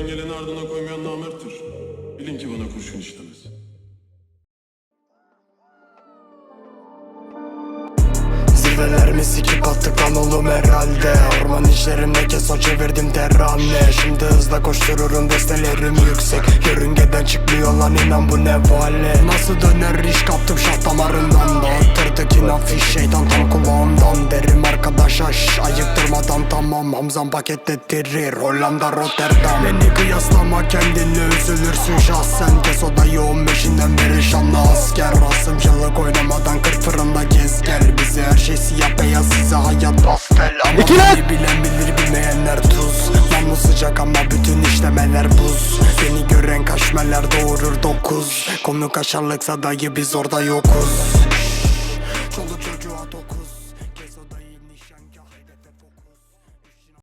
Elinden geleni ardına koymayan namerttir. Bilin ki bana kurşun işlemez. Zirvelerimi sikip attık lan oğlum herhalde? Orman işlerinde kes o çevirdim terane Şimdi hızla koştururum destelerim yüksek. Yörüngeden çıkmıyor lan inan bu ne vale. Nasıl döner iş kaptım şah damarından da. Attırdık inan fiş şeytan tam kulağımdan. Derim ayıktırmadan tamam Hamzam paketlettirir Hollanda Rotterdam. Beni kıyaslama kendini üzülürsün şahsen. Kes o da yoğun beşinden beri şanlı asker. Rasımcılık oynamadan kırk fırında gez gel Bize her şey siyah beyaz size hayat pastel. Ama beni bilen bilir bilmeyenler tuz. Namlu sıcak ama bütün işlemeler buz. Beni gören kaşmeler doğurur dokuz. Konu kaşarlıksa dayı biz orada yokuz